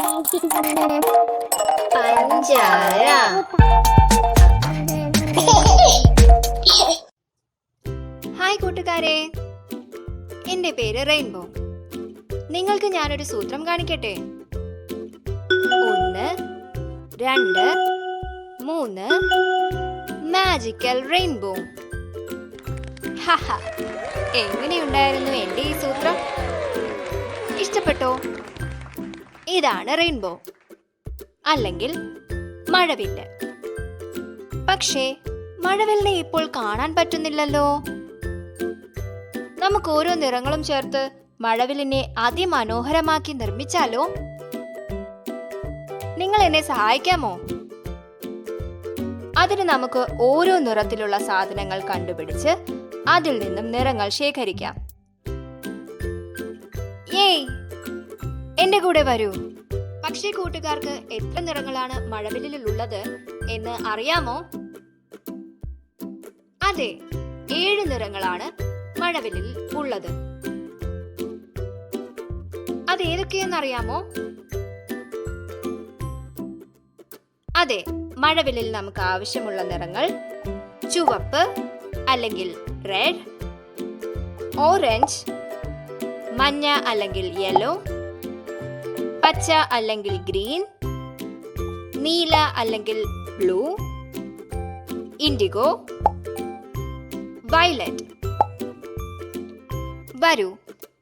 Hi കൂട്ടുകാരെ. എന്റെ പേര് റെയിൻബോ. നിങ്ങൾക്ക് ഞാനൊരു സൂത്രം കാണിക്കട്ടെ? ഒന്ന് രണ്ട് മൂന്ന് മാജിക്കൽ റെയിൻബോ എങ്ങനെയുണ്ടായിരുന്നു എന്റെ ഈ സൂത്രം? ഇഷ്ടപ്പെട്ടോ? ഇതാണ് റെയിൻബോ. അല്ലെങ്കിൽ മഴവില്ല് പക്ഷേ മഴവില്ലിനെ ഇപ്പോൾ കാണാൻ പറ്റുന്നില്ലല്ലോ. നമുക്ക് ഓരോ നിറങ്ങളും ചേർത്ത് മഴവില്ലിനെ അതിമനോഹരമാക്കി നിർമ്മിച്ചാലോ? നിങ്ങൾ എന്നെ സഹായിക്കാമോ? അതിന് നമുക്ക് ഓരോ നിറത്തിലുള്ള സാധനങ്ങൾ കണ്ടുപിടിച്ച് അതിൽ നിന്നും നിറങ്ങൾ ശേഖരിക്കാം. ഏയ് എന്റെ കൂടെ വരൂ. പക്ഷേ കൂട്ടുകാർക്ക് എത്ര നിറങ്ങളാണ് മഴവില്ലിലുള്ളത് എന്ന് അറിയാമോ? അതെ ഏഴ് നിറങ്ങളാണ് മഴവില്ലിൽ ഉള്ളത്. അത് ഏതൊക്കെയെന്നറിയാമോ? അതെ മഴവില്ലിൽ നമുക്ക് ആവശ്യമുള്ള നിറങ്ങൾ ചുവപ്പ് അല്ലെങ്കിൽ റെഡ് ഓറഞ്ച് മഞ്ഞ അല്ലെങ്കിൽ യെല്ലോ പച്ച അല്ലെങ്കിൽ ഗ്രീൻ നീല അല്ലെങ്കിൽ ബ്ലൂ ഇൻഡിഗോ വയലറ്റ്. വരൂ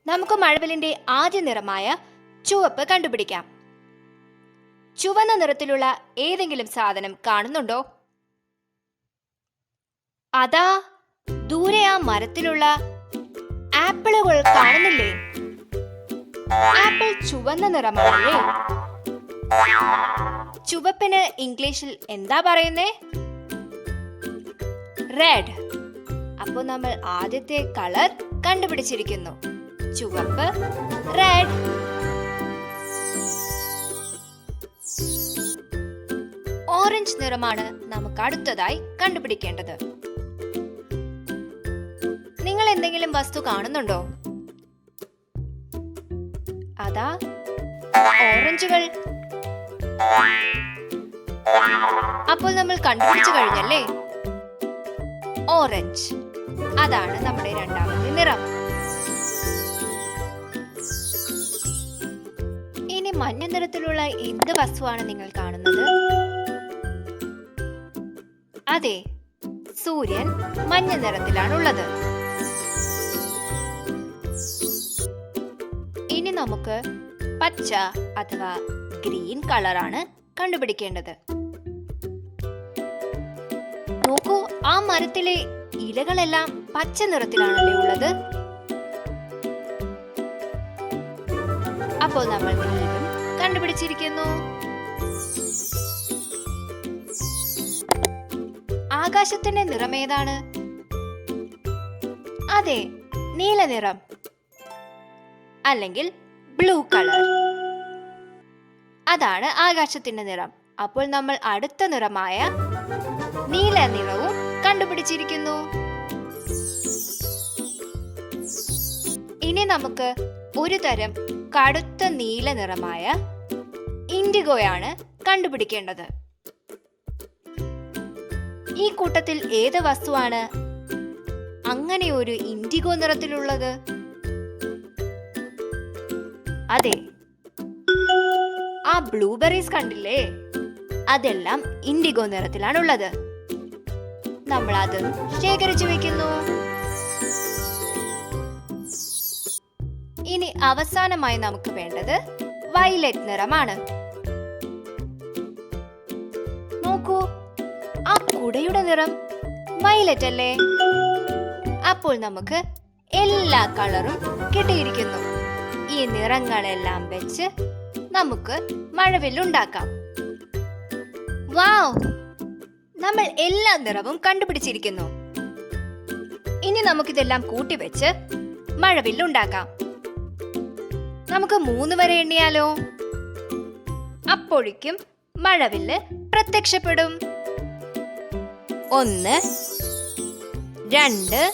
നമുക്ക് മഴവിലിന്റെ ആദ്യ നിറമായ ചുവപ്പ് കണ്ടുപിടിക്കാം. ചുവന്ന നിറത്തിലുള്ള ഏതെങ്കിലും സാധനം കാണുന്നുണ്ടോ? അതാ ദൂരെ ആ മരത്തിലുള്ള ആപ്പിളുകൾ കാണുന്നില്ലേ? ആപ്പിൾ ചുവന്ന നിറമാണല്ലേ? ചുവപ്പിന് ഇംഗ്ലീഷിൽ എന്താ പറയുന്നേ? റെഡ് അപ്പോൾ നമ്മൾ ആദ്യത്തെ കളർ കണ്ടുപിടിച്ചിരിക്കുന്നു. ചുവപ്പ് റെഡ് ഓറഞ്ച് നിറമാണ് നമുക്ക് അടുത്തതായി കണ്ടുപിടിക്കേണ്ടത്. നിങ്ങൾ എന്തെങ്കിലും വസ്തു കാണുന്നുണ്ടോ? അതാ ഓറഞ്ചുകൾ. അപ്പോൾ നമ്മൾ കണ്ടുപിടിച്ചു കഴിഞ്ഞല്ലേ? ഓറഞ്ച്. അതാണ് നമ്മുടെ രണ്ടാമത്തെ നിറം. ഇനി മഞ്ഞ നിറത്തിലുള്ള എന്ത് വസ്തുവാണ് നിങ്ങൾ കാണുന്നത്? അതെ സൂര്യൻ മഞ്ഞ നിറത്തിലാണുള്ളത്. നമുക്ക് പച്ച അഥവാ ഗ്രീൻ കളറാണ് കണ്ടുപിടിക്കേണ്ടത്. നോക്കൂ ആ മരത്തിലെ ഇലകളെല്ലാം പച്ച നിറത്തിലാണല്ലേ ഉള്ളത്? അപ്പോൾ നമ്മൾ കണ്ടുപിടിച്ചിരിക്കുന്നു. ആകാശത്തിന്റെ നിറം ഏതാണ് അതെ നീല നിറം അല്ലെങ്കിൽ ബ്ലൂ കളർ അതാണ് ആകാശത്തിന്റെ നിറം. അപ്പോൾ നമ്മൾ അടുത്ത നിറമായ നീല നിറവും കണ്ടുപിടിച്ചിരിക്കുന്നു. ഇനി നമുക്ക് ഒരു തരം കടുത്ത നീല നിറമായ ഇൻഡിഗോയാണ് കണ്ടുപിടിക്കേണ്ടത്. ഈ കൂട്ടത്തിൽ ഏത് വസ്തുവാണ് അങ്ങനെ ഒരു ഇൻഡിഗോ നിറത്തിലുള്ളത്? അതെ. ആ ബ്ലൂബെറീസ് കണ്ടില്ലേ? അതെല്ലാം ഇൻഡിഗോ നിറത്തിലാണുള്ളത്. നമ്മൾ അത് ശേഖരിച്ചു വെക്കുന്നു. ഇനി അവസാനമായി നമുക്ക് വേണ്ടത് വയലറ്റ് നിറമാണ്. നോക്കൂ ആ കുടയുടെ നിറം വയലറ്റ് അല്ലേ? അപ്പോൾ നമുക്ക് എല്ലാ കളറും കിട്ടിയിരിക്കുന്നു. ഈ നിറങ്ങളെല്ലാം വെച്ച് നമുക്ക് മഴവില്ലുണ്ടാക്കാം. വാവ്! നമ്മൾ എല്ലാ നിറവും കണ്ടുപിടിച്ചിരിക്കുന്നു. ഇനി നമുക്കിതെല്ലാം കൂട്ടി കൂട്ടിവെച്ച് മഴവില്ലുണ്ടാക്കാം. നമുക്ക് മൂന്ന് വരെ എണ്ണിയാലോ? അപ്പോഴേക്കും മഴവില്ല് പ്രത്യക്ഷപ്പെടും. ഒന്ന് രണ്ട്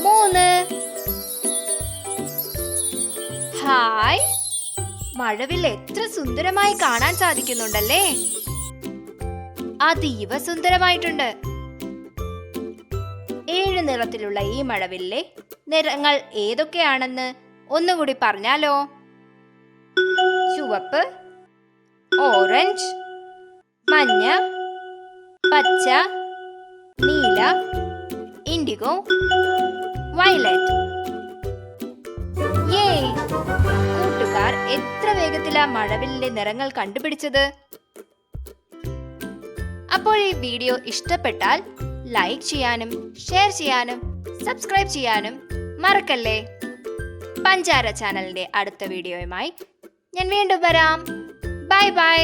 മൂന്ന്. ഹായ്. മഴവിൽ എത്ര സുന്ദരമായി കാണാൻ സാധിക്കുന്നുണ്ടല്ലേ? അതീവ സുന്ദരമായിട്ടുണ്ട്. ഏഴ് നിറത്തിലുള്ള ഈ മഴവില്ലേ നിറങ്ങൾ ഏതൊക്കെയാണെന്ന് ഒന്നുകൂടി പറഞ്ഞാലോ? ചുവപ്പ് ഓറഞ്ച് മഞ്ഞ പച്ച നീല ഇൻഡിഗോ വയലറ്റ്. കൂട്ടുകാർ എത്ര വേഗത്തിലാ മഴവില്ലിന്റെ നിറങ്ങൾ കണ്ടുപിടിച്ചത്? അപ്പോൾ ഈ വീഡിയോ ഇഷ്ടപ്പെട്ടാൽ ലൈക്ക് ചെയ്യാനും ഷെയർ ചെയ്യാനും സബ്സ്ക്രൈബ് ചെയ്യാനും മറക്കല്ലേ? പഞ്ചാര ചാനലിന്റെ അടുത്ത വീഡിയോയുമായി ഞാൻ വീണ്ടും വരാം. Bye bye.